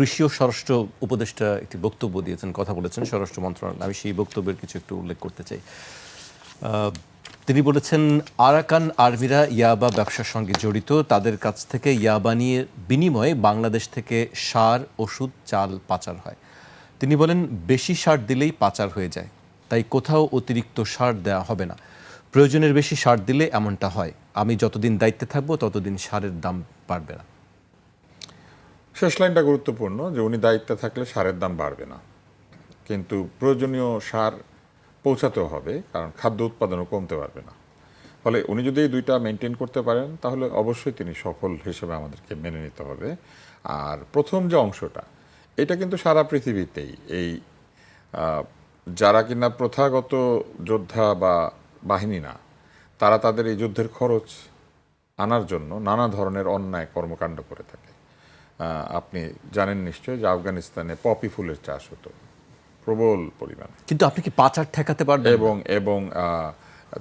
কৃষি ও স্বরাষ্ট্র উপদেষ্টা একটি বক্তব্য দিয়েছেন, কথা বলেছেন, স্বরাষ্ট্র মন্ত্রণালয়। আমি সেই বক্তব্যের কিছু একটু উল্লেখ করতে চাই। তিনি বলেছেন, আরাকান আর্মিরা ইয়াবা ব্যবসার সঙ্গে জড়িত, তাদের কাছ থেকে ইয়াবা নিয়ে বিনিময়ে বাংলাদেশ থেকে সার, ওষুধ, চাল পাচার হয়। তিনি বলেন, বেশি সার দিলেই পাচার হয়ে যায়, তাই কোথাও অতিরিক্ত সার দেওয়া হবে না। প্রয়োজনের বেশি সার দিলে এমনটা হয়। আমি যতদিন দায়িত্বে থাকব, ততদিন সারের দাম বাড়বে না। শেষ লাইনটা গুরুত্বপূর্ণ যে উনি দায়িত্বে থাকলে সারের দাম বাড়বে না। কিন্তু প্রয়োজনীয় সার পৌঁছাতেও হবে, কারণ খাদ্য উৎপাদনও কমতে পারবে না। ফলে উনি যদি এই দুইটা মেনটেন করতে পারেন, তাহলে অবশ্যই তিনি সফল হিসেবে আমাদেরকে মেনে নিতে হবে। আর প্রথম যে অংশটা, এটা কিন্তু সারা পৃথিবীতেই এই যারা কিনা প্রথাগত যোদ্ধা বা বাহিনী না, তারা তাদের এই যুদ্ধের খরচ আনার জন্য নানা ধরনের অন্যায় কর্মকাণ্ড করে থাকে। আপনি জানেন নিশ্চয়ই যে আফগানিস্তানে পপি ফুলের চাষ হতো প্রবল পরিমাণে। কিন্তু আপনি কি পাচার ঠেকাতে পারবেন? এবং এবং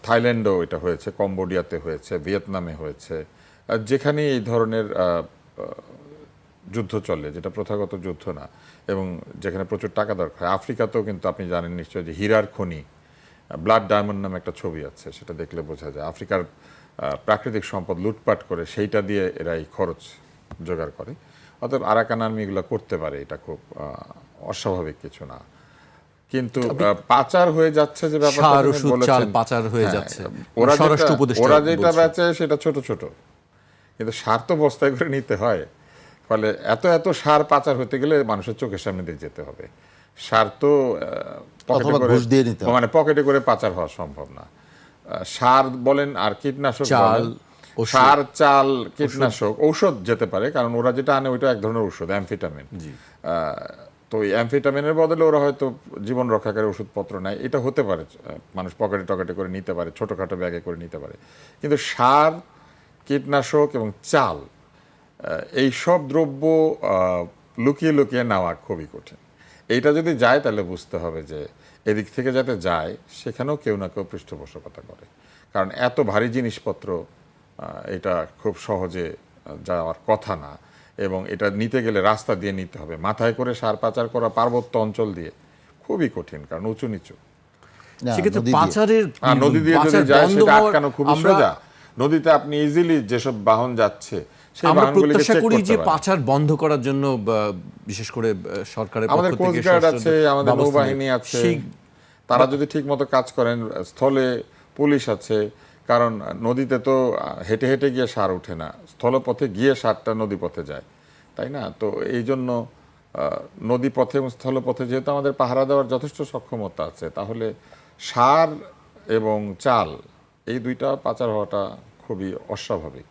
থাইল্যান্ডেও এটা হয়েছে কম্বোডিয়াতে হয়েছে ভিয়েতনামে হয়েছে যেখানে এই ধরনের যুদ্ধ চলে যেটা প্রথাগত যুদ্ধ না এবং যেখানে প্রচুর টাকা দরকার হয়। আফ্রিকাতেও কিন্তু আপনি জানেন নিশ্চয়ই যে হীরার খনি ব্লাড ডায়মন্ড নামে একটা ছবি আছে সেটা দেখলে বোঝা যায়। আফ্রিকার প্রাকৃতিক সম্পদ লুটপাট করে সেইটা দিয়ে এরা এই খরচ জোগাড় করে। অতএব আরাকান আর্মি এগুলো করতে পারে এটা খুব অস্বাভাবিক কিছু না কিন্তু পাচার হয়ে যাচ্ছে যে ব্যাপারটা পাচার হয়ে হ্যাঁ, যাচ্ছে। ওরা যেটা- ওরা যেটা বেচে সেটা ছোট ছোট কিন্তু সার তো বস্তায় করে নিতে হয় ফলে এত এত সার পাচার হতে গেলে মানুষের চোখের সামনে দিয়ে যেতে হবে সার তো। মানে পকেটে করে পাচার হওয়া সম্ভব না সার বলেন আর কীটনাশক চাল। সার চাল কীটনাশক ঔষধ যেতে পারে কারণ ওরা যেটা আনে ওইটা এক ধরনের ঔষধ অ্যামফিটামিন। তো এই অ্যামফিটামিনের বদলে ওরা হয়তো জীবন রক্ষাকারী ওষুধপত্র নেয়। এটা হতে পারে মানুষ পকেটে টকেটে করে নিতে পারে ছোটোখাটো ব্যাগে করে নিতে পারে। কিন্তু সার কীটনাশক এবং চাল এই সব দ্রব্য লুকিয়ে লুকিয়ে নেওয়া খুবই কঠিন। এইটা যদি যায় তাহলে বুঝতে হবে যে এদিক থেকে যাতে যায় সেখানেও কেউ না কেউ পৃষ্ঠপোষকতা করে। কারণ এত ভারী জিনিসপত্র এটা খুব সহজে যাওয়ার কথা না। এবং এটা নিতে গেলে রাস্তা দিয়ে নিতে হবে। মাথায় করে সার পাচার করা পার্বত্য অঞ্চল দিয়ে খুবই কঠিন কারণ উঁচু নিচু। সেক্ষেত্রে নদী দিয়ে। পাচারের নদী দিয়ে যদি যায় সেটা আটকানো খুবই সোজা। নদীতে আপনি ইজিলি যেসব বাহন যাচ্ছে আমরা প্রত্যাশা করি যে পাচার বন্ধ করার জন্য বিশেষ করে সরকারের আমাদের আছে আমাদের নৌবাহিনী আছে। তারা যদি ঠিক মতো কাজ করেন স্থলে পুলিশ আছে কারণ নদীতে তো হেঁটে হেঁটে গিয়ে সার ওঠে না। স্থলপথে গিয়ে সারটা নদীপথে যায়, তাই না? তো এই জন্য নদীপথে এবং স্থলপথে যেহেতু আমাদের পাহারা দেওয়ার যথেষ্ট সক্ষমতা আছে, তাহলে সার এবং চাল, এই দুইটা পাচার হওয়াটা খুবই অস্বাভাবিক।